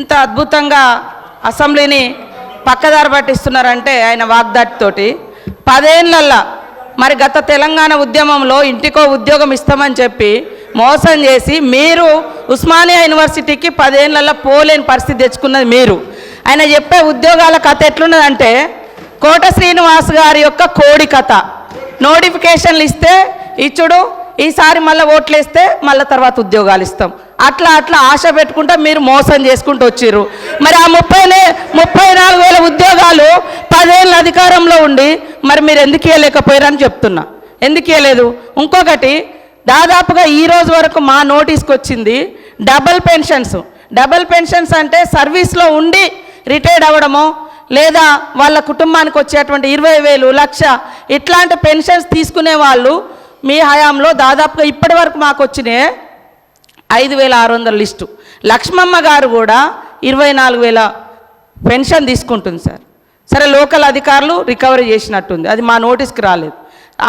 ఇంత అద్భుతంగా అసెంబ్లీని పక్కదారి పట్టిస్తున్నారంటే ఆయన వాగ్దాటితోటి. పదేళ్ళల్లా మరి గత తెలంగాణ ఉద్యమంలో ఇంటికో ఉద్యోగం ఇస్తామని చెప్పి మోసం చేసి మీరు ఉస్మానియా యూనివర్సిటీకి పదేళ్ళల్లో పోలేని పరిస్థితి తెచ్చుకున్నది మీరు. ఆయన చెప్పే ఉద్యోగాల కథ ఎట్లున్నదంటే కోట శ్రీనివాస్ గారి యొక్క కోడి కథ. నోటిఫికేషన్లు ఇస్తే ఇచ్చుడు ఈసారి మళ్ళీ ఓట్లేస్తే మళ్ళీ తర్వాత ఉద్యోగాలు ఇస్తాం. అట్లా అట్లా ఆశ పెట్టుకుంటా మీరు మోసం చేసుకుంటూ వచ్చిర్రు. మరి ఆ ముప్పై ముప్పై నాలుగు వేల ఉద్యోగాలు పదేళ్ళ అధికారంలో ఉండి మరి మీరు ఎందుకు ఇవ్వలేకపోయారని చెప్తున్నా. ఎందుకు ఇవ్వలేదు ఇంకొకటి దాదాపుగా ఈ రోజు వరకు మా నోటీస్కి వచ్చింది డబల్ పెన్షన్స్. డబల్ పెన్షన్స్ అంటే సర్వీస్లో ఉండి రిటైర్డ్ అవ్వడమో లేదా వాళ్ళ కుటుంబానికి వచ్చేటువంటి ఇరవై వేలు లక్ష ఇట్లాంటి పెన్షన్స్ తీసుకునే వాళ్ళు మీ హయాంలో దాదాపుగా ఇప్పటి వరకు మాకు వచ్చినాయి ఐదు వేల ఆరు వందల లిస్టు. లక్ష్మమ్మ గారు కూడా ఇరవై నాలుగు వేల పెన్షన్ తీసుకుంటుంది సార్. సరే లోకల్ అధికారులు రికవరీ చేసినట్టుంది. అది మా నోటీస్కి రాలేదు.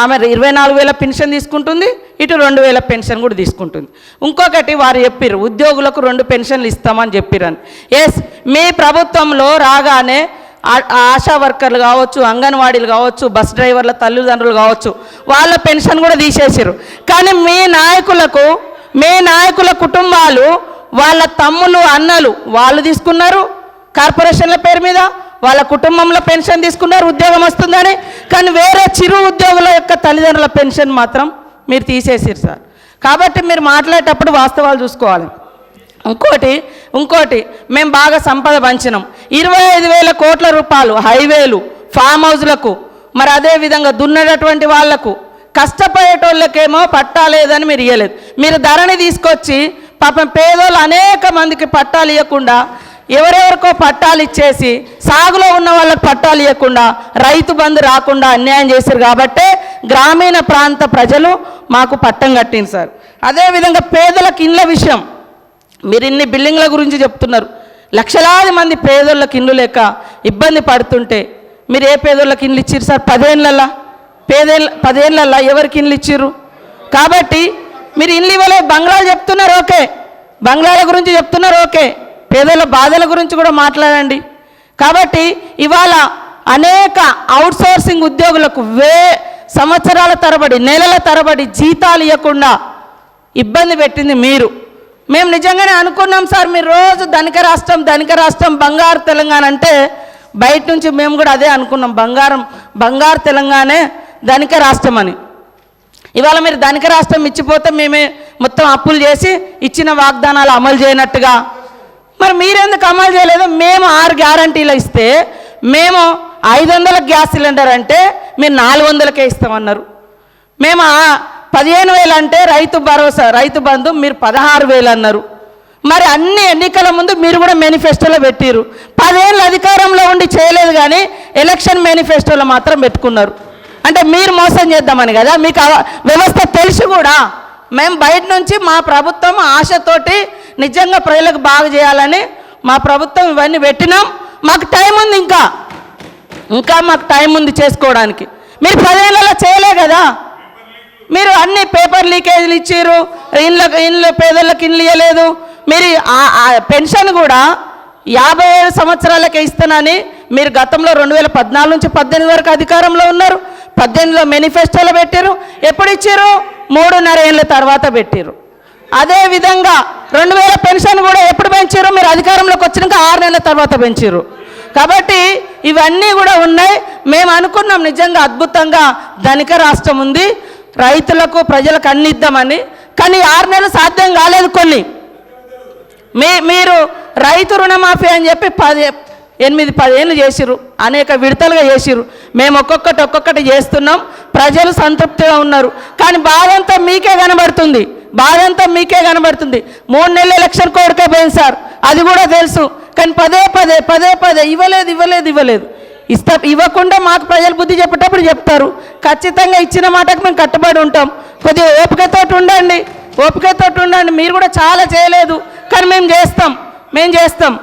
ఆమె ఇరవై నాలుగు వేల పెన్షన్ తీసుకుంటుంది ఇటు రెండు వేల పెన్షన్ కూడా తీసుకుంటుంది. ఇంకొకటి వారు చెప్పిర్రు ఉద్యోగులకు రెండు పెన్షన్లు ఇస్తామని చెప్పిరని ఎస్ మీ ప్రభుత్వంలో రాగానే ఆశా వర్కర్లు కావచ్చు అంగన్వాడీలు కావచ్చు బస్ డ్రైవర్ల తల్లిదండ్రులు కావచ్చు వాళ్ళ పెన్షన్ కూడా తీసేసారు కానీ మీ నాయకులకు మీ నాయకుల కుటుంబాలు వాళ్ళ తమ్ములు అన్నలు వాళ్ళు తీసుకున్నారు కార్పొరేషన్ల పేరు మీద వాళ్ళ కుటుంబంలో పెన్షన్ తీసుకున్నారు ఉద్యోగం వస్తుందని. కానీ వేరే చిరు ఉద్యోగుల యొక్క తల్లిదండ్రుల పెన్షన్ మాత్రం మీరు తీసేసారు సార్. కాబట్టి మీరు మాట్లాడేటప్పుడు వాస్తవాలు చూసుకోవాలి. ఇంకోటి ఇంకోటి మేము బాగా సంపద పంచినాం. ఇరవై ఐదు వేల కోట్ల రూపాయలు హైవేలు ఫామ్ హౌస్లకు మరి అదే విధంగా దున్నేటటువంటి వాళ్ళకు కష్టపడేటోళ్ళకేమో పట్టా లేదని మీరు ఇవ్వలేదు మీరు ధరని తీసుకొచ్చి పాపం పేదోళ్ళు అనేక మందికి పట్టాలు ఇవ్వకుండా ఎవరెవరికో పట్టాలు ఇచ్చేసి సాగులో ఉన్న వాళ్ళకి పట్టాలు ఇవ్వకుండా రైతు బంధు రాకుండా అన్యాయం చేశారు కాబట్టే గ్రామీణ ప్రాంత ప్రజలు మాకు పట్టం కట్టింది సార్. అదేవిధంగా పేదలకు ఇండ్ల విషయం. మీరు ఇన్ని బిల్డింగ్ల గురించి చెప్తున్నారు. లక్షలాది మంది పేదోళ్ళకి ఇండ్లు లేక ఇబ్బంది పడుతుంటే మీరు ఏ పేదోళ్ళకి ఇండ్లు ఇచ్చిర్రు సార్? పదేళ్ళల్లా పేదేళ్ళ పదేళ్ళల్లా ఎవరికి ఇండ్లు ఇచ్చిర్రు? కాబట్టి మీరు ఇండ్లు ఇవ్వలేదు. బంగ్లాలు చెప్తున్నారు ఓకే. బంగ్లాల గురించి చెప్తున్నారు ఓకే. పేదల బాధల గురించి కూడా మాట్లాడండి. కాబట్టి ఇవాళ అనేక అవుట్సోర్సింగ్ ఉద్యోగులకు వే సంవత్సరాల తరబడి నెలల తరబడి జీతాలు ఇవ్వకుండా ఇబ్బంది పెట్టింది మీరు. మేము నిజంగానే అనుకున్నాం సార్ మీరు రోజు ధనిక రాష్ట్రం ధనిక రాష్ట్రం బంగారు తెలంగాణ అంటే బయట నుంచి మేము కూడా అదే అనుకున్నాం బంగారం బంగారు తెలంగాణే ధనిక రాష్ట్రం అని. ఇవాళ మీరు ధనిక రాష్ట్రం ఇచ్చిపోతే మేమే మొత్తం అప్పులు చేసి ఇచ్చిన వాగ్దానాలు అమలు చేయనట్టుగా. మరి మీరెందుకు అమలు చేయలేదు? మేము ఆరు గ్యారంటీలు ఇస్తే మేము ఐదు వందల గ్యాస్ సిలిండర్ అంటే మీరు నాలుగు వందలకే ఇస్తామన్నారు. మేము పదిహేను వేలు అంటే రైతు భరోసా రైతు బంధు మీరు పదహారు వేలు అన్నారు. మరి అన్ని ఎన్నికల ముందు మీరు కూడా మేనిఫెస్టోలో పెట్టిరు పదేళ్ళు అధికారంలో ఉండి చేయలేదు కానీ ఎలక్షన్ మేనిఫెస్టోలో మాత్రం పెట్టుకున్నారు. అంటే మీరు మోసం చేద్దామని కదా మీకు ఆ వ్యవస్థ తెలిసి కూడా. మేము బయట నుంచి మా ప్రభుత్వం ఆశతోటి నిజంగా ప్రజలకు బాగా చేయాలని మా ప్రభుత్వం ఇవన్నీ పెట్టినాం. మాకు టైం ఉంది ఇంకా. ఇంకా మాకు టైం ఉంది చేసుకోవడానికి. మీరు పదేళ్ళలో చేయలే కదా. మీరు అన్ని పేపర్ లీకేజీలు ఇచ్చారు ఇండ్ల ఇండ్ల పేదలకు ఇండ్లు ఇవ్వలేదు మీరు ఆ- పెన్షన్ కూడా యాభై ఏడు సంవత్సరాలకే ఇస్తానని మీరు గతంలో రెండు వేల పద్నాలుగు నుంచి పద్దెనిమిది వరకు అధికారంలో ఉన్నారు. పద్దెనిమిదిలో మేనిఫెస్టోలో పెట్టారు ఎప్పుడు ఇచ్చారు మూడున్నర ఏళ్ళ తర్వాత పెట్టారు అదే విధంగా రెండు వేల పెన్షన్ కూడా ఎప్పుడు పెంచారు మీరు అధికారంలోకి వచ్చినాక ఆరు నెలల తర్వాత పెంచారు కాబట్టి ఇవన్నీ కూడా ఉన్నాయి. మేము అనుకున్నాం నిజంగా అద్భుతంగా ధనిక రాష్ట్రం ఉంది. రైతులకు ప్రజలకు అన్ని ఇద్దామని కానీ ఆరు నెలలు సాధ్యం కాలేదు కొన్ని. మీ మీరు రైతు రుణమాఫీ అని చెప్పి పది ఎనిమిది పదేళ్ళు చేసిరు అనేక విడతలుగా చేసిరు మేము ఒక్కొక్కటి ఒక్కొక్కటి చేస్తున్నాం ప్రజలు సంతృప్తిగా ఉన్నారు. కానీ బాధంతా మీకే కనబడుతుంది బాధంతా మీకే కనబడుతుంది. మూడు నెలల ఎలక్షన్ కోడికే పోయింది సార్ అది కూడా తెలుసు. కానీ పదే పదే పదే పదే ఇవ్వలేదు ఇవ్వలేదు ఇవ్వలేదు. ఇస్తా ఇవ్వకుండా మాకు ప్రజలు బుద్ధి చెప్పేటప్పుడు చెప్తారు. ఖచ్చితంగా ఇచ్చిన మాటకు మేము కట్టుబడి ఉంటాం. కొద్దిగా ఓపికతోటి ఉండండి. ఓపికతోటి ఉండండి. మీరు కూడా చాలా చేయలేదు. కానీ మేము చేస్తాం. మేము చేస్తాం.